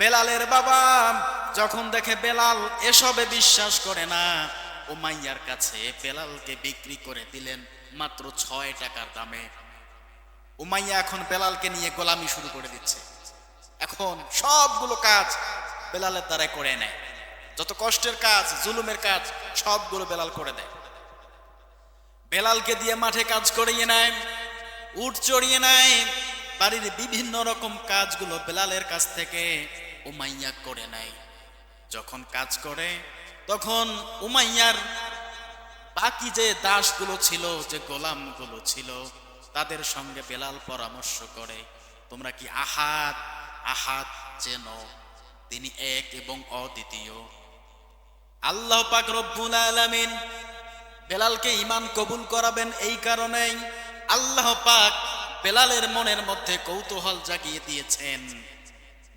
বেলালের বাবা যখন দেখে বেলাল এসবে বিশ্বাস করে না উমাইয়ার কাছে বেলালকে বিক্রি করে দিলেন মাত্র ছয় টাকার দামে। উমাইয়া এখন বেলালকে নিয়ে গোলামি শুরু করে দিচ্ছে। এখন সবগুলো কাজ বেলালের দ্বারাই করে নেয়। যত কষ্টের কাজ, জুলুমের কাজ, সবগুলো বেলাল করে দেয়। বেলালকে দিয়ে মাঠে কাজ করিয়ে নেয় উট চড়িয়ে নেয়। বাড়ির বিভিন্ন রকম কাজগুলো বেলালের কাছ থেকে উমাইয়া করে নেয় যখন কাজ করে, তখন উমাইয়ার বাকি যে দাসগুলো ছিল, যে গোলামগুলো ছিল, তাদের সঙ্গে বেলাল পরামর্শ করে, তোমরা কি আহাত আহাত চেন। তিনি এক এবং অদ্বিতীয়। আল্লাহ পাক রব্বুল আলামিন বেলালকে ইমান কবুল করাবেন এই কারণেই আল্লাহ পাক বেলালের মনের মধ্যে কৌতূহল জাগিয়ে দিয়েছেন।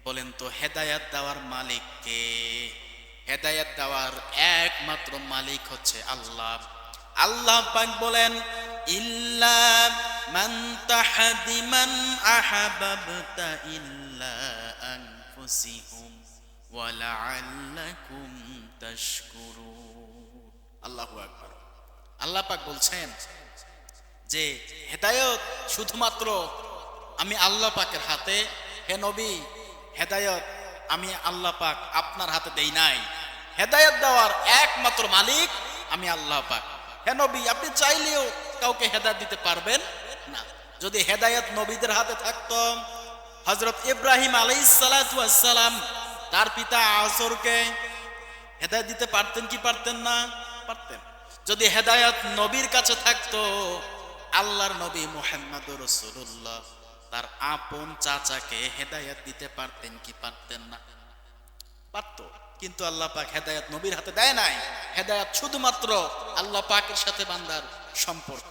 বলেন তো, হেদায়াত দেওয়ার মালিক কে? হেদায়াত দেওয়ার একমাত্র মালিক হচ্ছে আল্লাহ। আল্লাহ পাক বলেন, ইল্লা মান তাহাদি মান আহাবাবতা ইল্লা আনফুসিহুম ওয়ালাআল্লাকুম তাশকুরুন। আল্লাহু আকবার। আল্লাহ পাক বলছেন যে, হেদায়ত শুধুমাত্র আমি আল্লাহ পাকের হাতে, হে নবী হেদায়ত আমি আল্লাহ পাক আপনার হাতে দেই নাই। হেদায়ত দেওয়ার একমাত্র মালিক আমি আল্লাহ পাক। হে নবী, আপনি চাইলেও কাউকে হেদায়ত দিতে পারবেন না। যদি হেদায়ত নবীদের হাতে থাকতো হজরত ইব্রাহিম আলাইসালাম তার পিতা আসরকে হেদায়ত দিতে পারতেন কি পারতেন না? পারতেন। যদি হেদায়ত নবীর কাছে থাকতো, আল্লাহর নবী মোহাম্মদ রসুল্লাহ তার আপন চাচাকে হেদায়াত দিতে পারতেন কি পারতেন না? পারত, কিন্তু আল্লাহ পাক হেদায়াত নবীর হাতে দেয় নাই। হেদায়াত শুধুমাত্র আল্লাহ পাকের সাথে বান্দার সম্পর্ক।